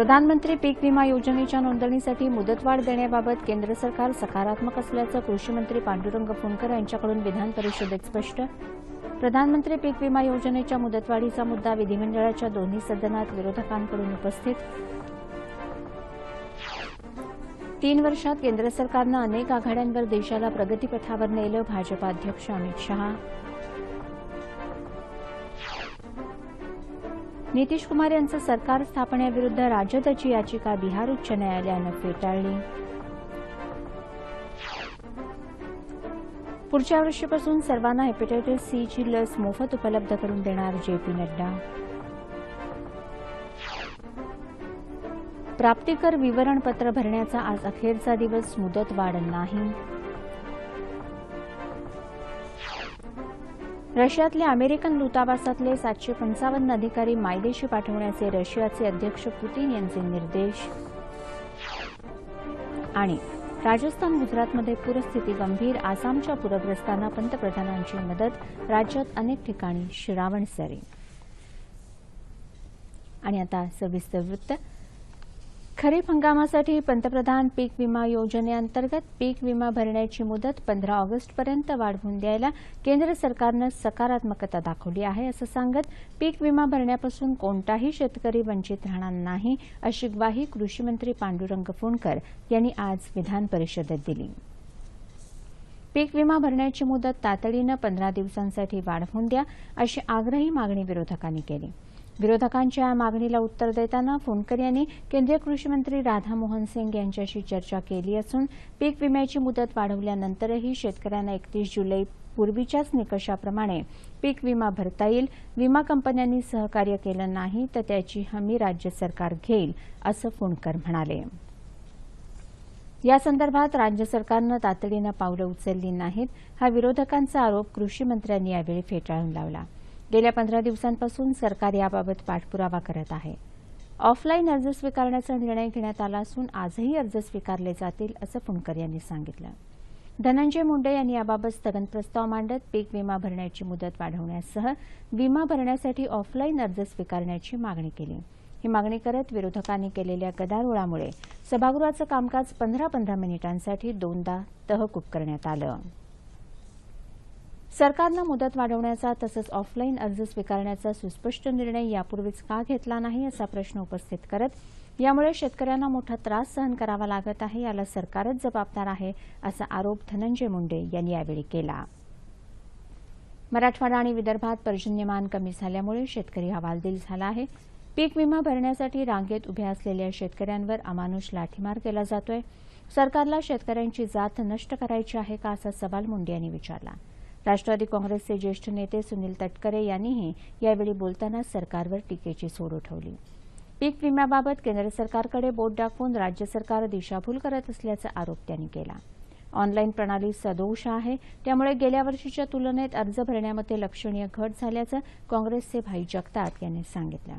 प्रधानमंत्री पीक विमा योजनेच्या नोंदणीसाठी मुदतवाढ देण्याबाबत केंद्र सरकार सकारात्मक असल्याचं कृषी मंत्री पांडुरंग फुंडकर यांच्याकडून विधान परिषदेत स्पष्ट. प्रधानमंत्री पीक विमा योजनेच्या मुदतवाढीचा मुद्दा विधिमंडळाच्या दोन्ही सदनात विरोधकांकडून उपस्थित. तीन वर्षात केंद्र सरकारनं अनेक आघाड्यांवर देशाला प्रगतीपथावर नेलं भाजपा अध्यक्ष अमित शहा. नितीश कुमार यांचं सरकार स्थापनेविरुद्ध राजदची याचिका बिहार उच्च न्यायालयानं फेटाळली. पुढच्या वर्षीपासून सर्वांना हेपॅटायटिस सीची लस मोफत उपलब्ध करून देणार जे पी नड्डा. प्राप्तिकर विवरणपत्र भरण्याचा आज अखेरचा दिवस मुदतवाढ नाही. रशियातल्या अमेरिकन दूतावासातले सातशे पंचावन्न अधिकारी मायदेशी पाठवण्याचे रशियाचे अध्यक्ष पुतीन यांचे निर्देश. आणि राजस्थान गुजरातमध्ये पूरस्थिती गंभीर आसामच्या पूरग्रस्तांना पंतप्रधानांची मदत राज्यात अनेक ठिकाणी श्रावण सरी. आणि आता सविस्तर वृत्त. खरीप हंगामासाठी पंतप्रधान पीक विमा योजनेअंतर्गत पीक विमा भरण्याची मुदत पंधरा ऑगस्टपर्यंत वाढवून द्यायला केंद्र सरकारनं सकारात्मकता दाखवली आहे असं सांगत पीक विमा भरण्यापासून कोणताही शेतकरी वंचित राहणार नाही अशी ग्वाही कृषीमंत्री पांडुरंग फुंडकर यांनी आज विधान परिषदेत दिली. पीक विमा भरण्याची मुदत तातडीनं पंधरा दिवसांसाठी वाढवून द्या अशी आग्रही मागणी विरोधकांनी केली. विरोधकांच्या या मागणीला उत्तर देताना फोनकर यांनी केंद्रीय कृषी मंत्री राधामोहन सिंग यांच्याशी चर्चा केली असून पीक विम्याची मुदत वाढवल्यानंतरही शेतकऱ्यांना एकतीस जुलै पूर्वीच्याच निकषाप्रमाणे पीक विमा भरता येईल विमा कंपन्यांनी सहकार्य केलं नाही तर त्याची हमी राज्य सरकार घेईल असं फोनकर म्हणाले. यासंदर्भात राज्य सरकारनं तातडीनं पावलं उचलली नाहीत हा विरोधकांचा आरोप कृषी मंत्र्यांनी यावेळी फेटाळून लावला. गेल्या पंधरा दिवसांपासून सरकार याबाबत पाठपुरावा करत आहे. ऑफलाईन अर्ज स्वीकारण्याचा निर्णय घेण्यात आला असून आजही अर्ज स्वीकारले जातील असं फुंडकर यांनी सांगितलं. धनंजय मुंडे यांनी याबाबत स्थगन प्रस्ताव मांडत पीक विमा भरण्याची मुदत वाढवण्यासह विमा भरण्यासाठी ऑफलाईन अर्ज स्वीकारण्याची मागणी केली. ही मागणी करत विरोधकांनी केलेल्या गदारोळामुळे सभागृहाचं कामकाज पंधरा पंधरा मिनिटांसाठी दोनदा तहकूब करण्यात आलं. सरकारनं मुदत वाढवण्याचा तसंच ऑफलाईन अर्ज स्वीकारण्याचा सुस्पष्ट निर्णय यापूर्वीच का घेतला नाही असा प्रश्न उपस्थित करत यामुळे शेतकऱ्यांना मोठा त्रास सहन करावा लागत आहे याला सरकारच जबाबदार आहे असा आरोप धनंजय मुंडे यांनी यावेळी केला. मराठवाडा आणि विदर्भात पर्जन्यमान कमी झाल्यामुळे शेतकरी हवालदिल झाला आहे. पीक विमा भरण्यासाठी रांगेत उभ्या असलेल्या शेतकऱ्यांवर अमानुष लाठीमार केला जातोय. सरकारला शेतकऱ्यांची जात नष्ट करायची आहे का असा सवाल मुंडे यांनी विचारला. राष्ट्रवादी काँग्रेसचे ज्येष्ठ नेते सुनील तटकरे यांनीही यावेळी बोलताना सरकारवर टीकेची सोड उठवली. पीक विम्याबाबत केंद्र सरकारकडे बोट दाखवून राज्य सरकार दिशाभूल करत असल्याचा आरोप त्यांनी केला. ऑनलाईन प्रणाली सदोष आहे त्यामुळे गेल्या वर्षीच्या तुलनेत अर्ज भरण्यामध्ये लक्षणीय घट झाल्याचं काँग्रेसचे भाई जगताप यांनी सांगितलं.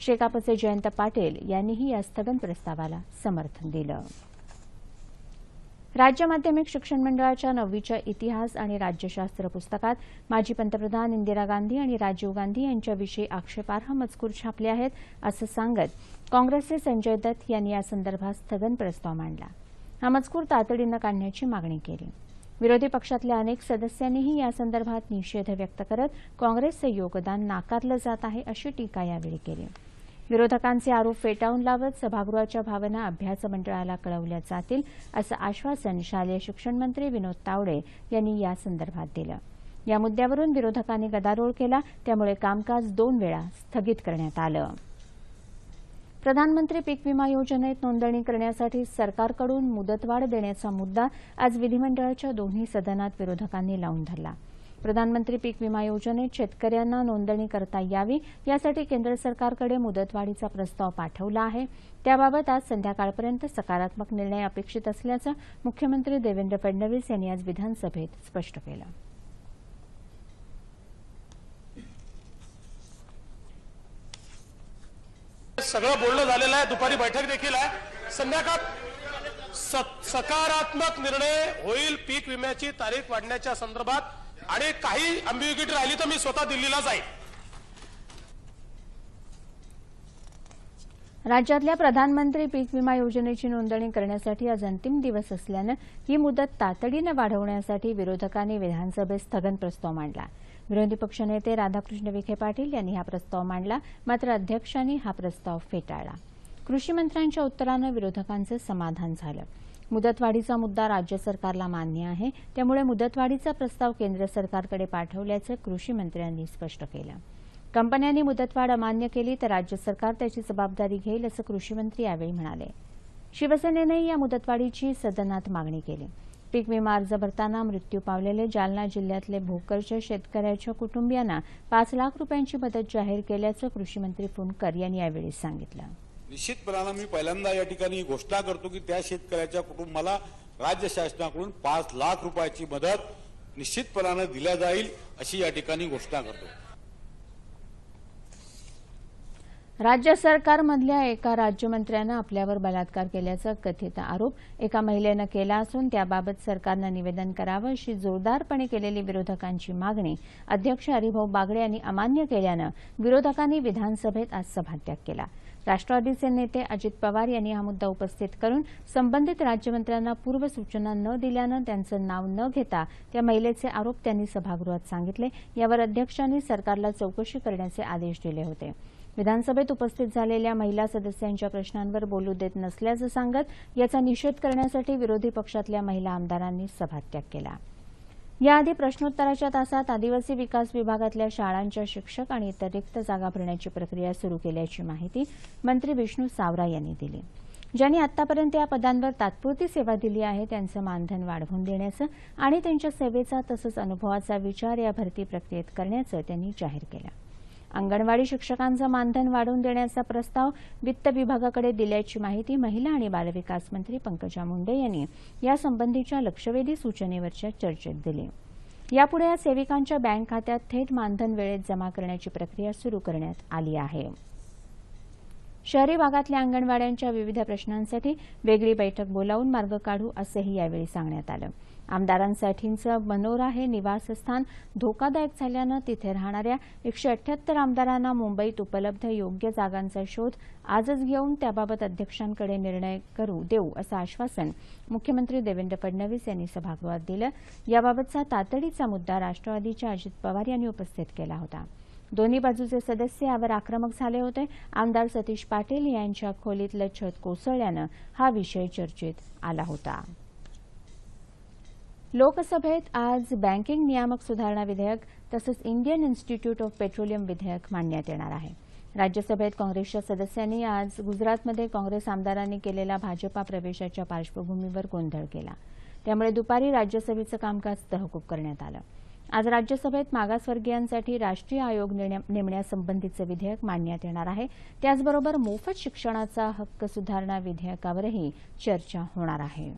शेकापचे जयंत पाटील यांनीही या स्थगन प्रस्तावाला समर्थन दिलं. राज्य माध्यमिक शिक्षण मंडळाच्या नववीच्या इतिहास आणि राज्यशास्त्र पुस्तकात माजी पंतप्रधान इंदिरा गांधी आणि राजीव गांधी यांच्याविषयी आक्षेपार्ह मजकूर छापले आहेत असं सांगत काँग्रेसचे संजय दत्त यांनी यासंदर्भात स्थगन प्रस्ताव मांडला. हा मजकूर तातडीनं काढण्याची मागणी केली. विरोधी पक्षातल्या अनेक सदस्यांनीही यासंदर्भात निषेध व्यक्त करत काँग्रेसचं योगदान नाकारलं जात आहे अशी टीका यावेळी केली. विरोधकांचे आरोप फेटाळून लावत सभागृहाच्या भावना अभ्यास मंडळाला कळवल्या जातील असं आश्वासन शालेय शिक्षण मंत्री विनोद तावडे यांनी यासंदर्भात दिलं. या मुद्द्यावरून विरोधकांनी गदारोळ केला त्यामुळे कामकाज दोन वेळा स्थगित करण्यात आलं. प्रधानमंत्री पीक विमा योजनेत नोंदणी करण्यासाठी सरकारकडून मुदतवाढ देण्याचा मुद्दा आज विधिमंडळाच्या दोन्ही सदनात विरोधकांनी लावून धरला. प्रधानमंत्री पीक विमा योजनेत शेतकऱ्यांना नोंदणी करता यावी यासाठी केंद्र सरकारकडे मुदतवाढीचा प्रस्ताव पाठवला आहे. त्याबाबत आज संध्याकाळपर्यंत सकारात्मक निर्णय अपेक्षित असल्याचं मुख्यमंत्री देवेंद्र फडणवीस यांनी आज विधानसभेत स्पष्ट केलं. सगळं बोलणं झालेलं आहे. दुपारी बैठक देखील आहे. संध्याकाळ स- सकारात्मक निर्णय होईल. पीक विम्याची तारीख वाढण्याच्या संदर्भात आणि काही अम्बिग्युटी राहिली तर मी स्वतः दिल्लीला जाईल राज्यातल्या प्रधानमंत्री पीक विमा योजनेची नोंदणी करण्यासाठी आज अंतिम दिवस असल्यानं ही मुदत तातडीनं वाढवण्यासाठी विरोधकांनी विधानसभेत स्थगन प्रस्ताव मांडला. विरोधी पक्षनेते राधाकृष्ण विखे पाटील यांनी हा प्रस्ताव मांडला मात्र अध्यक्षांनी हा प्रस्ताव फेटाळला. कृषी मंत्र्यांच्या उत्तरानं विरोधकांचं समाधान झालं. मुदतवाढीचा मुद्दा राज्य सरकारला मान्य आहे. त्यामुळे मुदतवाढीचा प्रस्ताव केंद्र सरकारकडे पाठवल्याचं कृषी मंत्र्यांनी स्पष्ट केलं. कंपन्यांनी मुदतवाढ अमान्य केली तर राज्य सरकार त्याची जबाबदारी घेईल असं कृषी मंत्री यावेळी म्हणाले. शिवसेनेनंही या मुदतवाढीची सदनात मागणी केली. पीक विमा अर्ज भरताना मृत्यू पावलेले जालना जिल्ह्यातले भोकरच्या शेतकऱ्याच्या कुटुंबियांना पाच लाख रुपयांची मदत जाहीर केल्याचं कृषीमंत्री फुंडकर यांनी यावेळी सांगितलं. निश्चितपणानं मी पहिल्यांदा या ठिकाणी घोषणा करतो की त्या शेतकऱ्याच्या कुटुंबाला राज्य शासनाकडून पाच लाख रुपयाची मदत निश्चितपणानं दिल्या जाईल अशी या ठिकाणी घोषणा करतो. राज्य सरकारमधल्या एका राज्यमंत्र्यानं आपल्यावर बलात्कार केल्याचा कथित आरोप एका महिलेनं केला असून त्याबाबत सरकारनं निवेदन करावं अशी जोरदारपणे केलेली विरोधकांची मागणी अध्यक्ष हरिभाऊ बागडे यांनी अमान्य केल्यानं विरोधकांनी विधानसभेत आज सभात्याग केला. राष्ट्रवादीचे नेते अजित पवार यांनी हा मुद्दा उपस्थित करून संबंधित राज्यमंत्र्यांना पूर्वसूचना न दिल्यानं त्यांचं नाव न घेता त्या महिलेचे आरोप त्यांनी सभागृहात सांगितले. यावर अध्यक्षांनी सरकारला चौकशी करण्याचे आदेश दिले होते. विधानसभेत उपस्थित झालेल्या महिला सदस्यांच्या प्रश्नांवर बोलू देत नसल्याचं सांगत याचा निषेध करण्यासाठी विरोधी पक्षातल्या महिला आमदारांनी सभात्याग केला. याआधी प्रश्नोत्तराच्या तासात आदिवासी विकास विभागातल्या शाळांच्या शिक्षक आणि इतर रिक्त जागा भरण्याची प्रक्रिया सुरू केल्याची माहिती मंत्री विष्णू सावरा यांनी दिली. ज्यांनी आतापर्यंत या पदांवर तात्पुरती सेवा दिली आहे त्यांचं मानधन वाढवून देण्याचं आणि त्यांच्या सेवेचा तसंच अनुभवाचा विचार या भरती प्रक्रियेत करण्याचं त्यांनी जाहीर केलं. अंगणवाडी शिक्षकांचं मानधन वाढवून देण्याचा प्रस्ताव वित्त विभागाकडे दिल्याची माहिती महिला आणि बालविकास मंत्री पंकजा मुंडे यांनी यासंबंधीच्या लक्षवेधी सूचनेवरच्या चर्चेत दिली. यापुढे या सेविकांच्या बँक खात्यात थेट मानधन वेळेत जमा करण्याची प्रक्रिया सुरू करण्यात आली आहे. शहरी भागातल्या अंगणवाड्यांच्या विविध प्रश्नांसाठी वेगळी बैठक बोलावून मार्ग काढू असंही यावेळी सांगण्यात आलं. आमदारांसाठीचं मनोरा हे निवासस्थान धोकादायक झाल्यानं तिथे राहणाऱ्या एकशे अठ्याहत्तर आमदारांना मुंबईत उपलब्ध योग्य जागांचा शोध आजच घेऊन त्याबाबत अध्यक्षांकडे निर्णय करू देऊ असं आश्वासन मुख्यमंत्री देवेंद्र फडणवीस यांनी सभागृहात दिलं. याबाबतचा तातडीचा मुद्दा राष्ट्रवादीच्या अजित पवार यांनी उपस्थित केला होता. दोन्ही बाजूचे सदस्य यावर आक्रमक झाले होते. आमदार सतीश पाटील यांच्या खोलीतलं छत कोसळल्यानं हा विषय चर्चेत आला होता. लोकसभेत आज बँकिंग नियामक सुधारणा विधेयक तसंच इंडियन इन्स्टिट्यूट ऑफ पेट्रोलियम विधेयक मांडण्यात येणार आहे. राज्यसभेत काँग्रेसच्या सदस्यांनी आज गुजरातमध्ये काँग्रेस आमदारांनी केलेला भाजपा प्रवेशाच्या पार्श्वभूमीवर गोंधळ केला. त्यामुळे दुपारी राज्यसभेचं कामकाज तहकूब करण्यात आलं. आज राज्यसभेत मागासवर्गीयांसाठी राष्ट्रीय आयोग नेमण्यासंबंधीचं विधेयक मांडण्यात येणार आहे. त्याचबरोबर मोफत शिक्षणाचा हक्क सुधारणा विधेयकावरही चर्चा होणार आहे.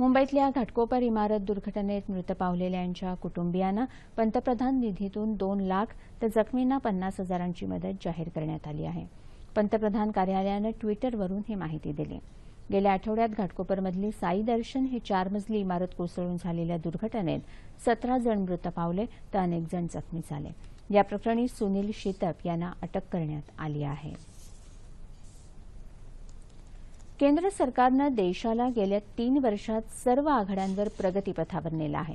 मुंबईतल्या घाटकोपर इमारत दुर्घटनेत मृत पावलेल्यांच्या कुटुंबियांना पंतप्रधान निधीतून दोन लाख तर जखमींना पन्नास हजारांची मदत जाहीर करण्यात आली आहे. पंतप्रधान कार्यालयानं ट्विटरवरून ही माहिती दिली. गेल्या आठवड्यात घाटकोपरमधली साई दर्शन ही चार मजली इमारत कोसळून झालेल्या दुर्घटनेत सतरा जण मृत पावले तर अनेक जण जखमी झाले. या प्रकरणी सुनील शीतप यांना अटक करण्यात आली आहे. केंद्र सरकारनं देशाला गेल्या तीन वर्षात सर्व आघाड्यांवर प्रगतीपथावर नेलं आहे.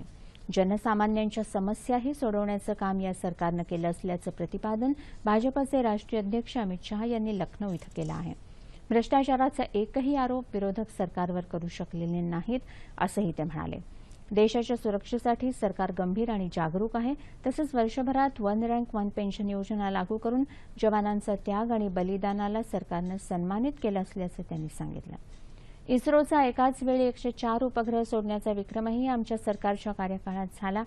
जनसामान्यांच्या समस्याही सोडवण्याचं काम या सरकारनं केलं असल्याचं प्रतिपादन भाजपचे राष्ट्रीय अध्यक्ष अमित शहा यांनी लखनौ इथं केलं आहे. भ्रष्टाचाराचा एकही आरोप विरोधक सरकारवर करू शकलेले नाहीत असंही ते म्हणाले. देशाच्या सुरक्षेसाठी सरकार गंभीर आणि जागरूक आहे. तसंच वर्षभरात वन रँक वन पेन्शन योजना लागू करून जवानांचा त्याग आणि बलिदानाला सरकारनं सन्मानित केलं असल्याचं त्यांनी सांगितलं. इस्रोचा एकाच वेळी एकशे चार उपग्रह सोडण्याचा विक्रमही आमच्या सरकारच्या कार्यकाळात झाला.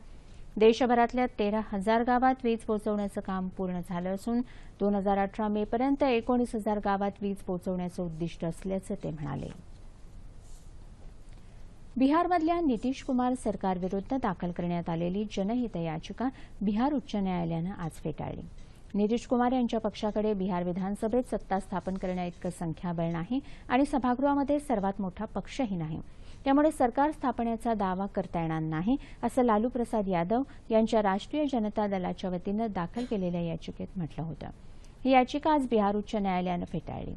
देशभरातल्या तेरा हजार गावात वीज पोहोचवण्याचं काम पूर्ण झालं असून दोन हजार अठरा मेपर्यंत एकोणीस हजार गावात वीज पोहोचवण्याचं उद्दिष्ट असल्याचं ते म्हणाले. बिहारमधल्या नितीश कुमार सरकारविरुद्ध दाखल करण्यात आलेली जनहित याचिका बिहार उच्च न्यायालयानं आज फेटाळली. नितीश कुमार यांच्या पक्षाकडे बिहार विधानसभेत सत्ता स्थापन करण्याइतकं संख्याबळ नाही आणि सभागृहामध्ये सर्वात मोठा पक्षही नाही. त्यामुळे सरकार स्थापनेचा दावा करता येणार नाही असं लालू प्रसाद यादव यांच्या राष्ट्रीय जनता दलाच्या वतीनं दाखल केलेल्या याचिकेत म्हटलं होतं. ही याचिका आज बिहार उच्च न्यायालयानं फेटाळली.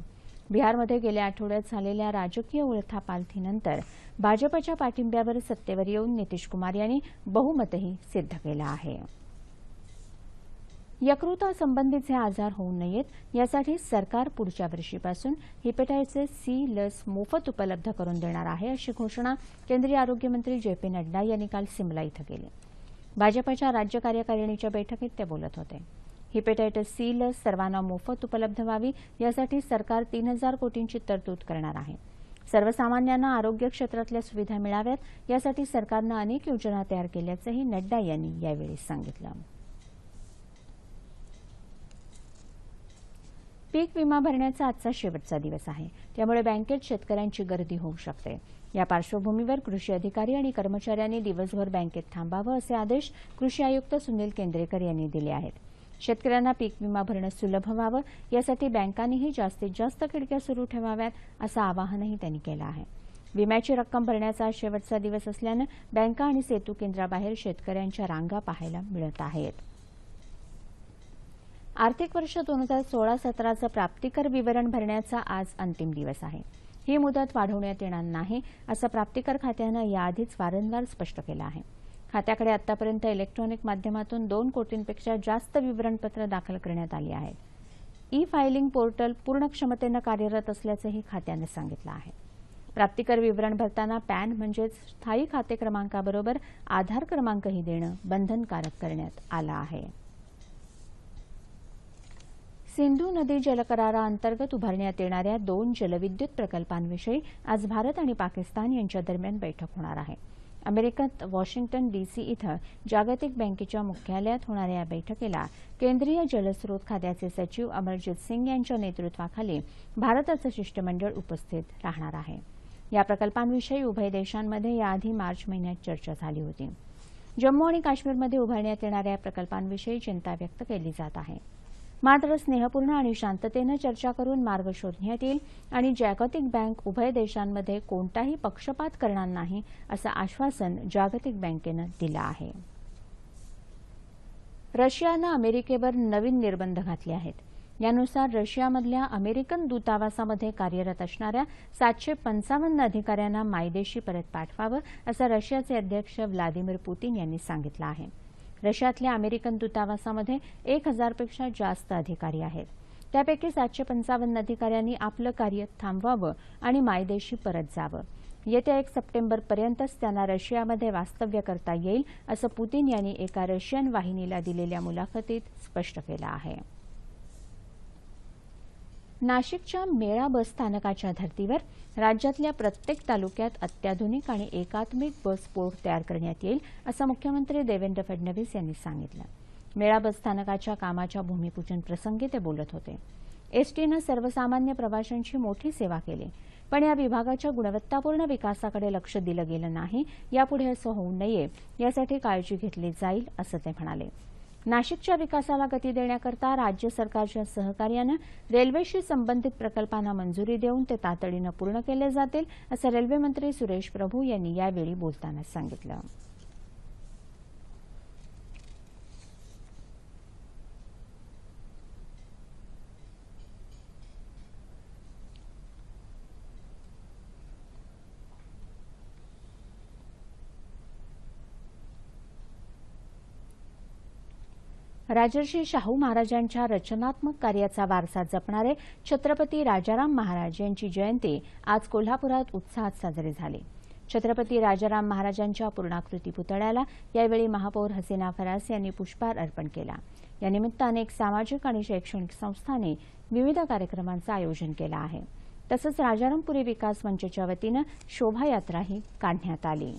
बिहारमध्ये गेल्या आठवड्यात झालेल्या राजकीय उलथापालथीनंतर भाजपच्या पाठिंब्यावर सत्तेवर येऊन नितीश कुमार यांनी बहुमतही सिद्ध केलं आहे. यकृतासंबंधीचे आजार होऊ नयेत यासाठी सरकार पुढच्या वर्षीपासून हिपेटायटिस सी लस मोफत उपलब्ध करून देणार आहे अशी घोषणा केंद्रीय आरोग्यमंत्री जे पी नड्डा यांनी काल सिमला इथं केली. भाजपाच्या राज्य कार्यकारिणीच्या बैठकीत ते बोलत होते. हिपेटायटिस सी लस सर्वांना मोफत उपलब्ध व्हावी यासाठी सरकार तीन हजार कोटींची तरतूद करणार आहे. सर्वसामान्यांना आरोग्य क्षेत्रातल्या सुविधा मिळाव्यात यासाठी सरकारनं अनेक योजना तयार केल्याचंही नड्डा यांनी यावेळी सांगितलं. पीक विमा भरण्याचा आजचा शेवटचा दिवस आहे. त्यामुळे बँकेत शेतकऱ्यांची गर्दी होऊ शकते. या पार्श्वभूमीवर कृषी अधिकारी आणि कर्मचाऱ्यांनी दिवसभर बँकेत थांबावं असे आदेश कृषी आयुक्त सुनील केंद्रेकर यांनी दिले आहेत. शेतकऱ्यांना पीक विमा भरणं सुलभ व्हावं यासाठी बँकांनीही जास्तीत जास्त खिडक्या सुरू ठेवाव्यात असं आवाहनही त्यांनी केलं आहे. विम्याची रक्कम भरण्याचा शेवटचा दिवस असल्यानं बँका आणि सेतू केंद्राबाहेर शेतकऱ्यांच्या रांगा पाहायला मिळत आहेत. आर्थिक वर्ष दोन हजार सोळा सतराचं प्राप्तिकर विवरण भरण्याचा आज अंतिम दिवस आहे. ही मुदत वाढवण्यात येणार नाही असं प्राप्तिकर खात्यानं याआधीच वारंवार स्पष्ट केलं आहे. खात्याकडे आतापर्यंत इलेक्ट्रॉनिक माध्यमातून दोन कोटींपेक्षा जास्त विवरणपत्र दाखल करण्यात आली आहेत ई फायलिंग पोर्टल पूर्ण क्षमतेनं कार्यरत असल्याचंही खात्यानं सांगितलं आहे. प्राप्तिकर विवरण भरताना पॅन म्हणजेच स्थायी खाते क्रमांकाबरोबर आधार क्रमांकही देणं बंधनकारक करण्यात आलं आहे. सिंधू नदी जलकराराअंतर्गत उभारण्यात येणाऱ्या दोन जलविद्युत प्रकल्पांविषयी आज भारत आणि पाकिस्तान यांच्या दरम्यान बैठक होणार आहे. अमेरिकेत वॉशिंग्टन डीसी इथं जागतिक बँकेच्या मुख्यालयात होणाऱ्या या बैठकीला केंद्रीय जलस्रोत खात्याचे सचिव अमरजित सिंग यांच्या नेतृत्वाखाली भारताचं शिष्टमंडळ उपस्थित राहणार आहे. या प्रकल्पांविषयी उभय देशांमध्ये याआधी मार्च महिन्यात चर्चा झाली होती. जम्मू आणि काश्मीरमध्ये उभारण्यात येणाऱ्या या प्रकल्पांविषयी चिंता व्यक्त केली जात आहे. मात्र स्नेहपूर्ण आणि शांततेनं चर्चा करून मार्ग शोधण्यात येईल आणि जागतिक बँक उभय देशांमध्ये कोणताही पक्षपात करणार नाही असं आश्वासन जागतिक बँकेनं दिलं आहे. रशियानं अमेरिकेवर नवीन निर्बंध घातले आहेत. यानुसार रशियामधल्या अमेरिकन दूतावासामध्ये कार्यरत असणाऱ्या सातशे पंचावन्न अधिकाऱ्यांना मायदेशी परत पाठवावं असं रशियाचे अध्यक्ष व्लादिमीर पुतीन यांनी सांगितलं आहे. रशियातल्या अमेरिकन दूतावासामध्ये एक हजारपेक्षा जास्त अधिकारी आहेत. त्यापैकी सातशे पंचावन्न अधिकाऱ्यांनी आपलं कार्य थांबवावं आणि मायदेशी परत जावं. येत्या एक सप्टेंबरपर्यंतच त्यांना रशियामध्ये वास्तव्य करता येईल असं पुतीन यांनी एका रशियन वाहिनीला दिलेल्या मुलाखतीत स्पष्ट केलं आहे. नाशिकच्या मेळा बस स्थानकाच्या धर्तीवर राज्यातल्या प्रत्येक तालुक्यात अत्याधुनिक आणि एकात्मिक बस पोर्ट तयार करण्यात येईल असं मुख्यमंत्री देवेंद्र फडणवीस यांनी सांगितलं. मेळा बस स्थानकाच्या कामाच्या भूमिपूजन प्रसंगी ते बोलत होते. एसटीनं सर्वसामान्य प्रवाशांची मोठी सेवा केली पण या विभागाच्या गुणवत्तापूर्ण विकासाकडे लक्ष दिलं गेलं नाही यापुढे असं होऊ नये यासाठी काळजी घेतली जाईल असं ते म्हणाले. नाशिकच्या विकासाला गती देण्याकरता राज्य सरकारच्या सहकार्यानं रेल्वेशी संबंधित प्रकल्पांना मंजुरी देऊन ते तातडीनं पूर्ण केले जातील असं रेल्वेमंत्री सुरेश प्रभू यांनी यावेळी बोलताना सांगितलं. राजर्षी शाहू महाराजांच्या रचनात्मक कार्याचा वारसा जपणारे छत्रपती राजाराम महाराज यांची जयंती आज कोल्हापुरात उत्साहात साजरी झाली. छत्रपती राजाराम महाराजांच्या पूर्णाकृती पुतळ्याला यावेळी महापौर हसीना फरास यांनी पुष्पहार अर्पण केला. या निमित्त अनेक सामाजिक आणि शैक्षणिक संस्थांनी विविध कार्यक्रमांचं आयोजन केलं आहे. तसंच राजारामपुरी विकास मंचच्या वतीनं शोभायात्राही काढण्यात आली.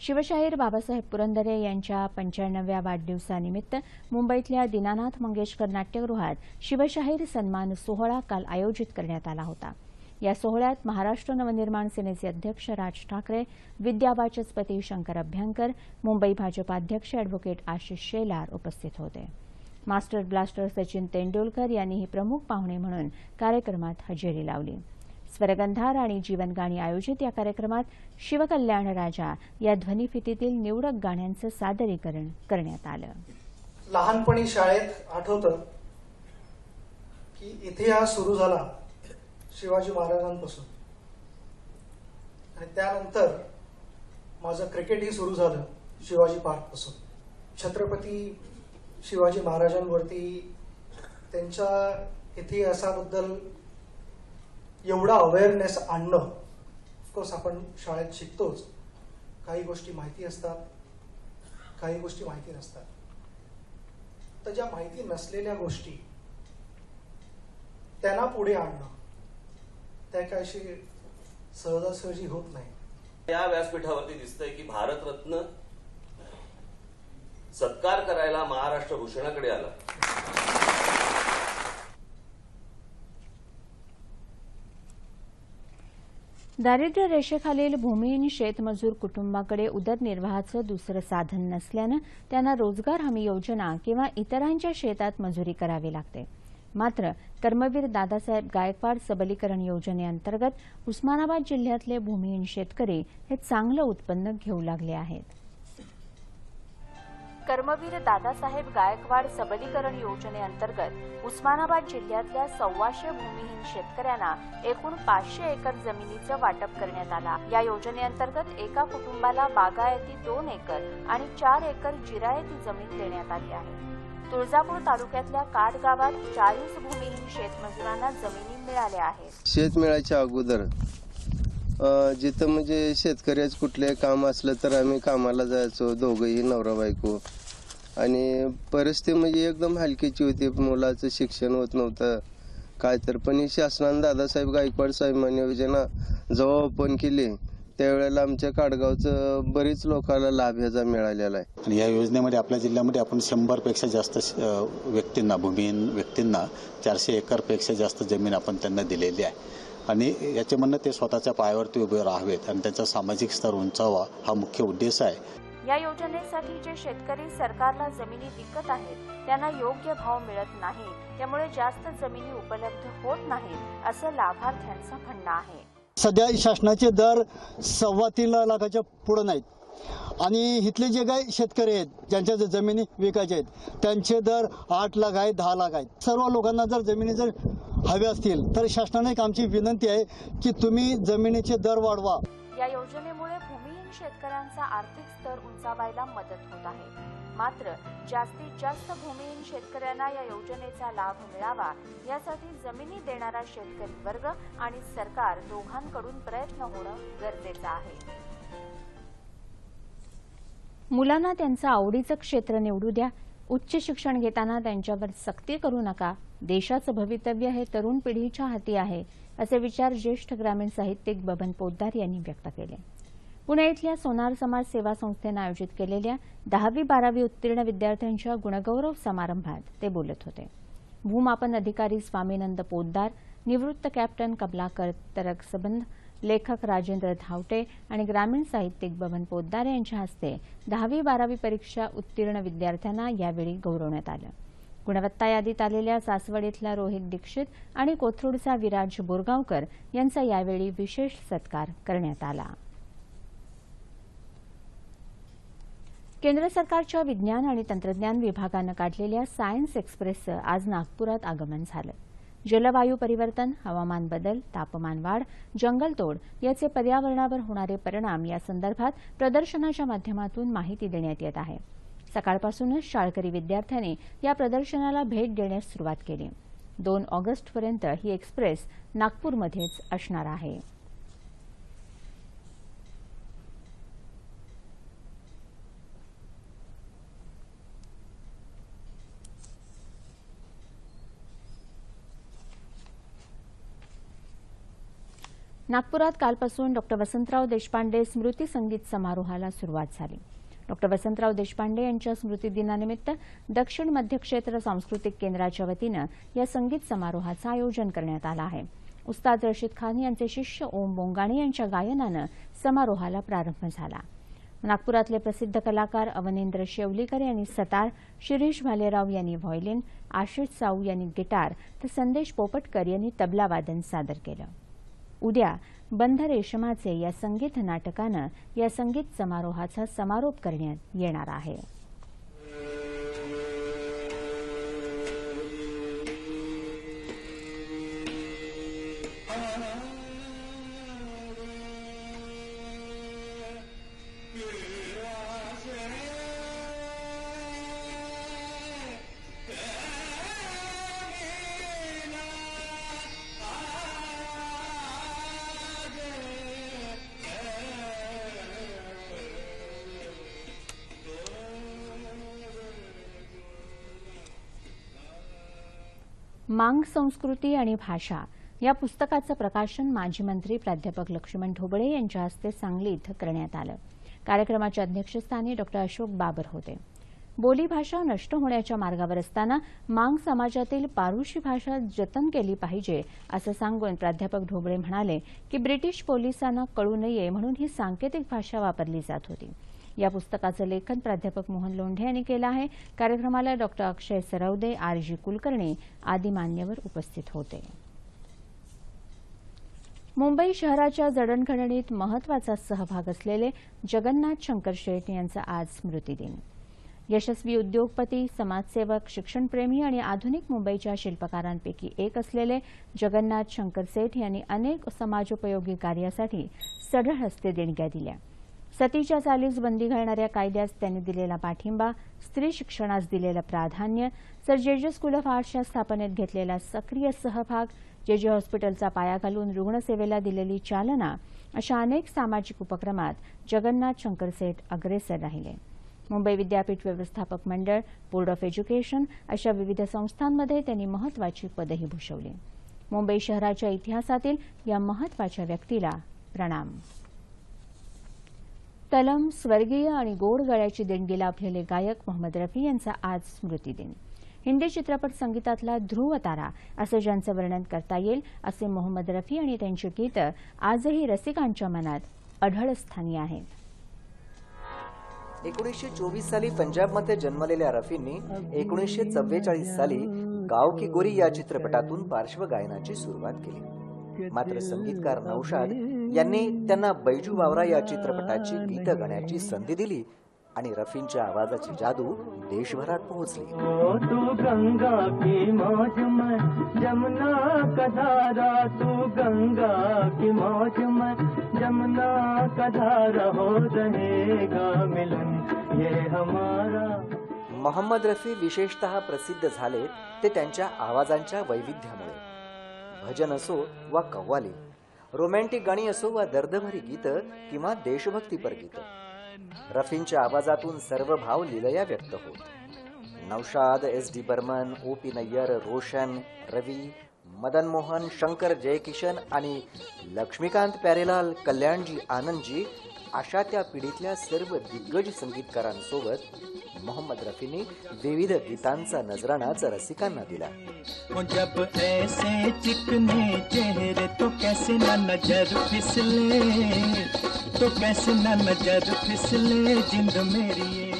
शिवशाहीर बाबासाहेब पुरंदरे यांच्या पंच्याण्णव्या वाढदिवसानिमित्त मुंबईतल्या दीनानाथ मंगेशकर नाट्यगृहात शिवशाहीर सन्मान सोहळा काल आयोजित करण्यात आला होता. या सोहळ्यात महाराष्ट्र नवनिर्माण सेनेचे अध्यक्ष राज ठाकरे विद्यावाचस्पती शंकर अभ्यंकर मुंबई भाजपा अध्यक्ष अॅडव्होकेट आशिष शेलार उपस्थित होते. मास्टर ब्लास्टर सचिन तेंडुलकर यांनीही प्रमुख पाहुणे म्हणून कार्यक्रमात हजेरी लावली. स्वरगंधार आणि जीवनगाणी आयोजित या कार्यक्रमात शिवकल्याण राजा या ध्वनिफितीतील निवडक गाण्यांचं सादरीकरण करण्यात आलं. लहानपणी शाळेत आठवतं की इतिहास सुरू झाला शिवाजी महाराजांपासून. आणि त्यानंतर माझं क्रिकेटही सुरू झालं शिवाजी पार्कपासून. छत्रपती शिवाजी महाराजांवरती त्यांच्या इतिहासाबद्दल एवढा अवेअरनेस आणणं. ऑफकोर्स आपण शाळेत शिकतोच. काही गोष्टी माहिती असतात काही गोष्टी माहिती नसतात. तर ज्या माहिती नसलेल्या गोष्टी त्यांना पुढे आणणं. त्या काय अशी सहजासहजी होत नाही. या व्यासपीठावरती दिसतंय की भारतरत्न सत्कार करायला महाराष्ट्र भूषणाकडे आला. दारिद्र्य रेषेखालील भूमिहीन शेतमजूर कुटुंबाकडे उदरनिर्वाहाचं दुसरं साधन नसल्यानं त्यांना रोजगार हमी योजना किंवा इतरांच्या शेतात मजुरी करावी लागते. मात्र कर्मवीर दादासाहेब गायकवाड सबलीकरण योजनेअंतर्गत उस्मानाबाद जिल्ह्यातले भूमिहीन शेतकरी हे चांगलं उत्पन्न घेऊ लागले आहेत. कर्मवीर दादासाहेब गायकवाड सबलीकरण योजनेअंतर्गत उस्मानाबाद जिल्ह्यातल्या सव्वाशे भूमिहीन शेतकऱ्यांना एकूण पाचशे एकर जमिनीचं वाटप करण्यात आला. या योजनेअंतर्गत एका कुटुंबाला बागायती दोन एकर आणि चार एकर जिरायती जमीन देण्यात आली आहे. तुळजापूर तालुक्यातल्या काट गावात चाळीस भूमिहीन शेतमजुरांना जमिनी मिळाल्या आहेत. शेत मिळायच्या अगोदर जिथं म्हणजे शेतकऱ्याचं कुठले काम असलं तर आम्ही कामाला जायचो. दोघंही नवरा बायको. आणि परिस्थिती म्हणजे एकदम हलकीची होती. मुलाचं शिक्षण होत नव्हतं. काय तर. पण शासनानं दादासाहेब गायकवाड सन्मान योजना जेव्हा ओपन केली त्यावेळेला आमच्या काडगावचं बरीच लोकांना लाभ ह्याचा मिळालेला आहे. आणि या योजनेमध्ये आपल्या जिल्ह्यामध्ये आपण शंभरपेक्षा जास्त अ, व्यक्तींना भूमिहीन व्यक्तींना चारशे एकरपेक्षा जास्त जमीन आपण त्यांना दिलेली आहे. आणि याचे म्हणणं ते स्वतःच्या पायावरती उभे राहावेत आणि त्यांचा सामाजिक स्तर उंचावा हा मुख्य उद्देश आहे. या योजनेसाठी जे शेतकरी सरकारला जमिनी विकत आहेत त्यांना योग्य भाव मिळत नाही त्यामुळे जास्त जमिनी उपलब्ध होत नाहीत असं लाभार्थ्यांचं म्हणणं आहे. सध्या शासनाचे दर सव्वा तीन लाखाच्या पुढं नाहीत. आणि इथले जे काही शेतकरी आहेत ज्यांच्या जर जमिनी विकायच्या आहेत त्यांचे दर आठ लाख आहेत दहा लाख आहेत. सर्व लोकांना जर जमिनी जर हव्या असतील तर शासनाने एक आमची विनंती आहे की तुम्ही जमिनीचे दर वाढवा. या योजनेमुळे भूमिहीन शेतकऱ्यांचा आर्थिक स्तर उंचावायला मदत होत आहे. मात्र जास्तीत जास्त भूमिहीन शेतकऱ्यांना या योजनेचा लाभ मिळावा यासाठी जमिनी देणारा शेतकरी वर्ग आणि सरकार दोघांकडून प्रयत्न होणं गरजेचं आहे. मुलांना त्यांचं आवडीचं क्षेत्र निवडू द्या. उच्च शिक्षण घेताना त्यांच्यावर सक्ती करू नका. देशाचं भवितव्य हे तरुण पिढीच्या हाती आहे असे विचार ज्येष्ठ ग्रामीण साहित्यिक बबन पोद्दार यांनी व्यक्त केले. पुणे इथल्या सोनार समाज सेवा संस्थेनं आयोजित केलेल्या दहावी बारावी उत्तीर्ण विद्यार्थ्यांच्या गुणगौरव समारंभात ते बोलत होते. भूमापन अधिकारी स्वामीनंद पोद्दार निवृत्त कॅप्टन कमलाकर तरकसबंध लेखक राजेंद्र धावटे आणि ग्रामीण साहित्यिक बबन पोद्दार यांच्या हस्ते दहावी बारावी परीक्षा उत्तीर्ण विद्यार्थ्यांना यावेळी गौरवण्यात आलं. गुणवत्ता यादीत आलेल्या सासवड इथला रोहित दीक्षित आणि कोथरूडचा विराज बोरगावकर यांचा यावेळी विशेष सत्कार करण्यात आला. केंद्र सरकारच्या विज्ञान आणि तंत्रज्ञान विभागानं काढलेल्या सायन्स एक्सप्रेसचं आज नागपुरात आगमन झालं. जलवायू परिवर्तन हवामान बदल तापमान वाढ जंगलतोड याचे पर्यावरणावर होणारे परिणाम या संदर्भात प्रदर्शनाच्या माध्यमातून माहिती देण्यात येत आहे. सकाळपासूनच शाळकरी विद्यार्थ्यांनी या प्रदर्शनाला भेट देण्यास सुरुवात केली. दोन ऑगस्टपर्यंत ही एक्सप्रेस नागपूरमध्येच असणार आहे. नागपुरात कालपासून डॉक्टर वसंतराव देशपांडे स्मृती संगीत समारोहाला सुरुवात झाली. डॉक्टर वसंतराव देशपांडे यांच्या स्मृतिदिनानिमित्त दक्षिण मध्य क्षेत्र सांस्कृतिक केंद्राच्या वतीनं या संगीत समारोहाचं आयोजन करण्यात आलं आहे. उस्ताद रशीद खान यांचे शिष्य ओम बोंगाणे यांच्या गायनानं समारोहाला प्रारंभ झाला. नागपुरातले प्रसिद्ध कलाकार अवनेंद्र शेवलीकर यांनी सतार शिरीष भालेराव यांनी व्हायोलिन आशिष साऊ यांनी गिटार तर संदेश पोपटकर यांनी तबला वादन सादर केलं. उद्या बंध रेशमाचे या संगीत नाटकानं या संगीत समारोहाचा समारोप करण्यात येणार आहे. वांग संस्कृती आणि भाषा या पुस्तकाचं प्रकाशन माजी मंत्री प्राध्यापक लक्ष्मण ढोबळे यांच्या हस्ते सांगली इथं करण्यात आलं. कार्यक्रमाच्या अध्यक्षस्थानी डॉ. अशोक बाबर होते. बोलीभाषा नष्ट होण्याच्या मार्गावर असताना मांग समाजातील पारुशी भाषा जतन केली पाहिजे असं सांगून प्राध्यापक ढोबळे म्हणाले की ब्रिटिश पोलिसांना कळू नये म्हणून ही सांकेतिक भाषा वापरली जात होती. या पुस्तकाचं लेखन प्राध्यापक मोहन लोंढे यांनी केलं आहे. कार्यक्रमाला doctor Akshay Sarvade R G Kulkarni आदी मान्यवर उपस्थित होते. मुंबई शहराच्या जडणघडणीत महत्त्वाचा सहभाग असलेले जगन्नाथ शंकर शेठ यांचा आज स्मृतिदिन. यशस्वी उद्योगपती समाजसेवक शिक्षणप्रेमी आणि आधुनिक मुंबईच्या शिल्पकारांपैकी एक असलेले जगन्नाथ शंकर सेठ यांनी अनेक समाजोपयोगी कार्यासाठी सढळ हस्ते देणग्या दिल्या. सतीच्या चालीस बंदी घालणाऱ्या कायद्यास त्यांनी दिलेला पाठिंबा स्त्री शिक्षणास दिलेलं प्राधान्य सर जेजे स्कूल ऑफ आर्ट्सच्या स्थापनेत घेतलेला सक्रिय सहभाग जेजे हॉस्पिटलचा पाया घालून रुग्णसेवेला दिलेली चालना अशा अनेक सामाजिक उपक्रमात जगन्नाथ शंकरसेठ अग्रेसर राहिले. मुंबई विद्यापीठ व्यवस्थापक मंडळ बोर्ड ऑफ एज्युकेशन अशा विविध संस्थांमध्ये त्यांनी महत्वाची पदही भूषवली. मुंबई शहराच्या इतिहासातील या महत्त्वाच्या व्यक्तीला प्रणाम. तलम स्वर्गीय आणि गोड गळ्याची देणगी लाभलेले गायक मोहम्मद रफी यांचा आज स्मृतिदिन हिंदी चित्रपट संगीतातला ध्रुव तारा असं ज्यांचं वर्णन करता येईल असे मोहम्मद रफी आणि त्यांची गीतं आजही रसिकांच्या मनात अढळ स्थानी आहेत. एकोणीसशे चोवीस साली पंजाबमध्ये जन्मलेल्या रफींनी एकोणीसशे चव्वेचाळीस साली गाव की गोरी या चित्रपटातून पार्श्वगायनाची सुरुवात केली. मात्र संगीतकार नौशाद यांनी त्यांना बैजू बावरा या चित्रपटाची गीतं गाण्याची संधी दिली आणि रफींच्या आवाजाची जादू देशभरात पोहोचली. तू गंगा की मौज में जमुना का धारा तू गंगा की मौज में जमुना का धारा हो रहेगा मिलन ये हमारा। मोहम्मद रफी विशेषतः प्रसिद्ध झाले ते त्यांच्या आवाजांच्या वैविध्यामुळे. भजन असो वा कव्वाली रोमॅन्टिक गाणी असो वा दर्दभरी गीतं किंवा देशभक्तीपर गीतं. रफींच्या आवाजातून सर्व भाव लिलया व्यक्त होत. Naushad S D Burman O P Nayyar Roshan Ravi Madan Mohan Shankar Jaikishan आणि लक्ष्मीकांत प्यारेलाल कल्याणजी आनंदजी अशा त्या पिढीतल्या सर्व दिग्गज संगीतकारांसोबत मोहम्मद रफींनी विविध गीतांचा नजराणाच रसिकांना दिला. वो जब ऐसे चिकने चेहरे तो कैसे न नजर फिसले? तो कैसे न नजर फिसले जिंद मेरी ये?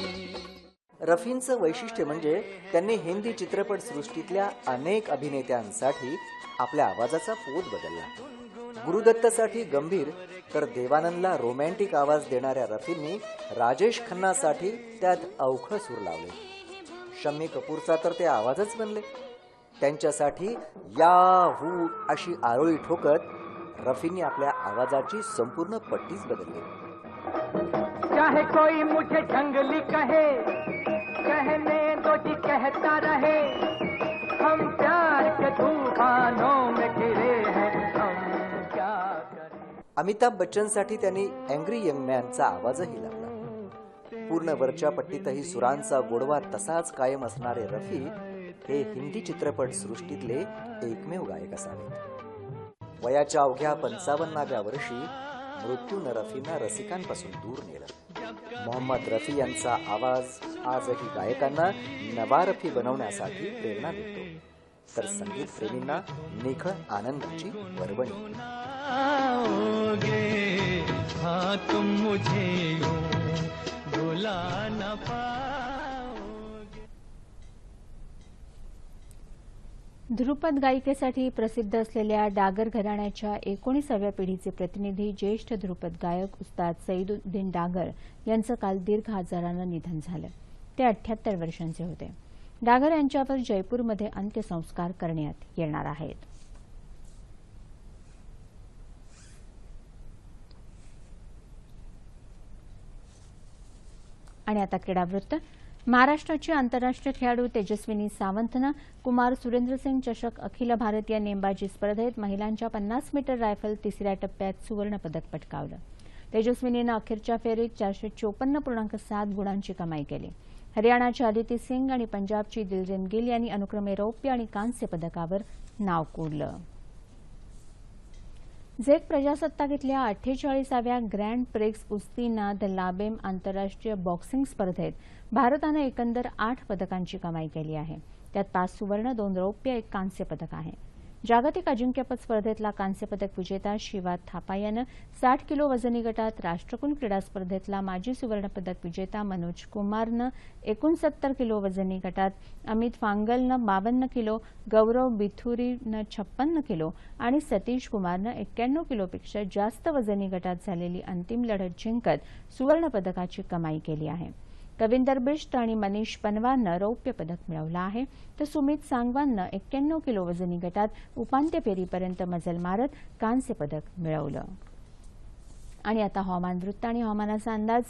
रफींचं वैशिष्ट्य म्हणजे त्यांनी हिंदी चित्रपट सृष्टीतल्या अनेक अभिनेत्यांसाठी आपल्या आवाजाचा पोत बदलला. गुरुदत्तसाठी गंभीर तर देवानंदला रोमॅन्टिक आवाज देणाऱ्या रफींनी राजेश खन्नासाठी त्यात अवखळ सूर लावले. शम्मी कपूरचा तर ते आवाजच बनले. त्यांच्यासाठी या हू अशी आरोळी ठोकत रफींनी आपल्या आवाजाची संपूर्ण पट्टीच बदलली. चाहे कोई मुझे जंगली कहे कहने दो जी कहता रहे हम प्यार के तूफानों में गिरे। अमिताभ बच्चनसाठी त्यांनी अँग्री यंग मॅनचा आवाजही लावला. पूर्ण वरच्या पट्टीतही सुरांचा गोडवा तसाच कायम असणारे रफी हे हिंदी चित्रपट सृष्टीतले एकमेव गायक असावेत. वयाच्या अवघ्या पंचावन्नाव्या वर्षी मृत्यूनं रफींना रसिकांपासून दूर नेलं. मोहम्मद रफी यांचा आवाज आजही गायकांना नवा रफी बनवण्यासाठी प्रेरणा देतो. तर संगीत प्रेमींना निखळ आनंदाची पर्वणी दोगे हाँ तुम मुझे यूं न पाओगे। ध्रुपद गायिकेसाठी प्रसिद्ध असलेल्या डागर घराण्याच्या एकोणीसाव्या पिढीचे प्रतिनिधी ज्येष्ठ ध्रुपद गायक उस्ताद सईदुद्दीन डागर यांचं काल दीर्घ आजारानं निधन झालं. ते अठ्याहत्तर वर्षांचे होते. डागर यांच्यावर जयपूरमध्ये अंत्यसंस्कार करण्यात येणार आहेत. आणि आता क्रीडावृत्त. महाराष्ट्राची आंतरराष्ट्रीय खेळाडू तेजस्विनी सावंतनं कुमार सुरेंद्रसिंग चषक अखिल भारतीय नेमबाजी स्पर्धेत महिलांच्या पन्नास मीटर रायफल तिसऱ्या टप्प्यात सुवर्णपदक पटकावलं. तेजस्विनीनं अखेरच्या फेरीत चारशे चोपन्न पूर्णांक सात गुणांची कमाई केली. हरियाणाच्या अदिती सिंग आणि पंजाबची दिलजिन गिल यांनी अनुक्रमे रौप्य आणि कांस्य पदकावर नाव कोरलं. झेक प्रजासत्ताक इथल्या अठ्ठेचाळीसाव्या ग्रँड प्रिक्स कुस्ती नाद लाबेम आंतरराष्ट्रीय बॉक्सिंग स्पर्धेत भारतानं एकंदर आठ पदकांची कमाई केली आहे. त्यात पाच सुवर्ण दोन रौप्य एक कांस्य पदक आहे. जागतिक अजिंक्यपद स्पर्धेतला कांस्यपदक विजेता शिवा थापा यानं साठ किलो वजनी गटात राष्ट्रकुल क्रीडा स्पर्धेतला माजी सुवर्णपदक विजेता मनोज कुमारनं एकोणसत्तर किलो वजनी गटात अमित फांगलनं बावन्न किलो गौरव बिथुरीनं छप्पन्न किलो आणि सतीश कुमारनं एक्क्याण्णव किलोपेक्षा जास्त वजनी गटात झालेली अंतिम लढत जिंकत सुवर्णपदकाची कमाई केली आहे. कविंदर बिष्ट आणि मनीष पनवारनं रौप्य पदक मिळवलं आहे. तर सुमित सांगवाननं एक्क्याण्णव किलो वजनी गटात उपांत्य फेरीपर्यंत मजल मारत कांस्य पदक मिळवलं. आणि आता हवामान वृत्त आणि हवामानाचा अंदाज.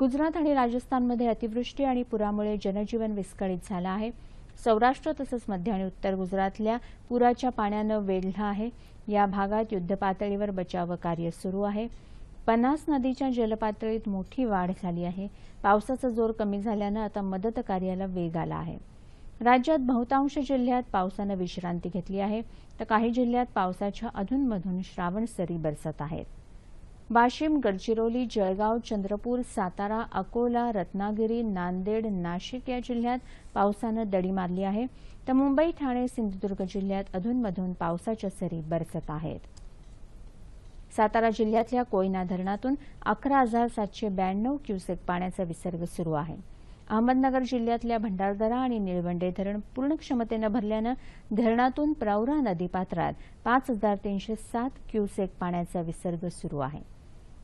गुजरात आणि राजस्थानमध्ये अतिवृष्टी आणि पुरामुळे जनजीवन विस्कळीत झालं आहे. सौराष्ट्र तसंच मध्य आणि उत्तर गुजरातल्या पुराच्या पाण्यानं वेढलं आहे. या भागात युद्धपातळीवर बचाव कार्य सुरू आहे. पन्नास नदीच्या जलपातळीत मोठी वाढ झाली आहे. पावसाचा जोर कमी झाल्यानं आता मदत कार्याला वेग आला आहे. राज्यात बहुतांश जिल्ह्यात पावसानं विश्रांती घेतली आहे. तर काही जिल्ह्यात पावसाच्या अधूनमधून श्रावण सरी बरसत आहेत. वाशिम गडचिरोली जळगाव चंद्रपूर सातारा अकोला रत्नागिरी नांदेड नाशिक या जिल्ह्यात पावसानं दडी मारली आहे. तर मुंबई ठाणे सिंधुदुर्ग जिल्ह्यात अधूनमधून पावसाच्या सरी बरसत आहेत. सातारा जिल्ह्यातल्या कोयना धरणातून अकरा हजार सातशे ब्याण्णव क्युसेक पाण्याचा विसर्ग सुरू आहे. अहमदनगर जिल्ह्यातल्या भंडारदरा आणि निळवंडे धरण पूर्ण क्षमतेनं भरल्यानं धरणातून प्रवरा नदीपात्रात पाच हजार तीनशे सात क्युसेक पाण्याचा विसर्ग सुरू आहे.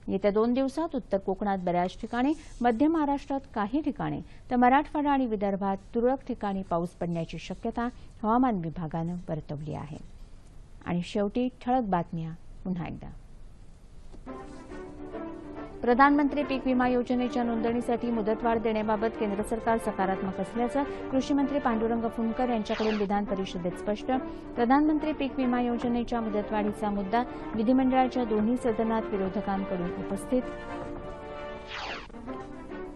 येत्या दोन दिवसात उत्तर कोकणात बऱ्याच ठिकाणी मध्य महाराष्ट्रात काही ठिकाणी तर मराठवाडा आणि विदर्भात तुरळक ठिकाणी पाऊस पडण्याची शक्यता हवामान विभागानं वर्तवली आहे. आणि शेवटी ठळक बातम्या पुन्हा एकदा. प्रधानमंत्री पीक विमा योजनेच्या नोंदणीसाठी मुदतवाढ देण्याबाबत केंद्र सरकार सकारात्मक असल्याचं कृषीमंत्री पांडुरंग फुंडकर यांच्याकडून विधान परिषदेत स्पष्ट. प्रधानमंत्री पीक विमा योजनेच्या मुदतवाढीचा मुद्दा विधिमंडळाच्या दोन्ही सदनात विरोधकांकडून उपस्थित.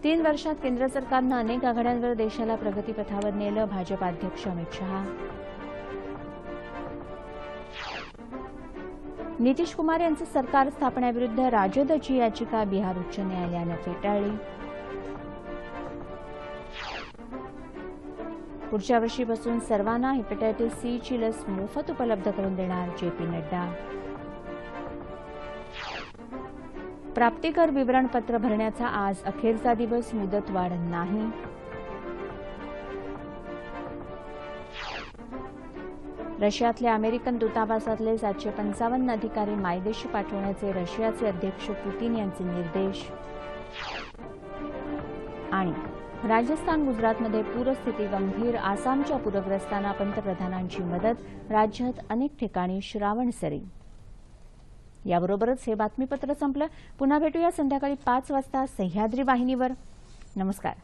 तीन वर्षात केंद्र सरकारनं अनेक आघाड्यांवर देशाला प्रगतीपथावर नेलं भाजपा अध्यक्ष अमित शहा. नितीश कुमार यांचं सरकार स्थापण्याविरुद्ध राजदची याचिका बिहार उच्च न्यायालयानं फेटाळली. पुढच्या वर्षीपासून सर्वांना हेपेटायटिस सी ची लस मोफत उपलब्ध करून देणार जे पी नड्डा. प्राप्तिकर विवरणपत्र भरण्याचा आज अखेरचा दिवस मुदतवाढ नाही. रशियातल्या अमेरिकन दूतावासातले सातशे पंचावन्न अधिकारी मायदेशी पाठवण्याचे रशियाचे अध्यक्ष पुतीन यांचे निर्देश. आणि राजस्थान गुजरातमध्ये पूरस्थिती गंभीर आसामच्या पूरग्रस्तांना पंतप्रधानांची मदत राज्यात अनेक ठिकाणी श्रावण सरी. याबरोबरच हे बातमीपत्र संपलं. पुन्हा भेटूया संध्याकाळी पाच वाजता सह्याद्री वाहिनीवर. नमस्कार.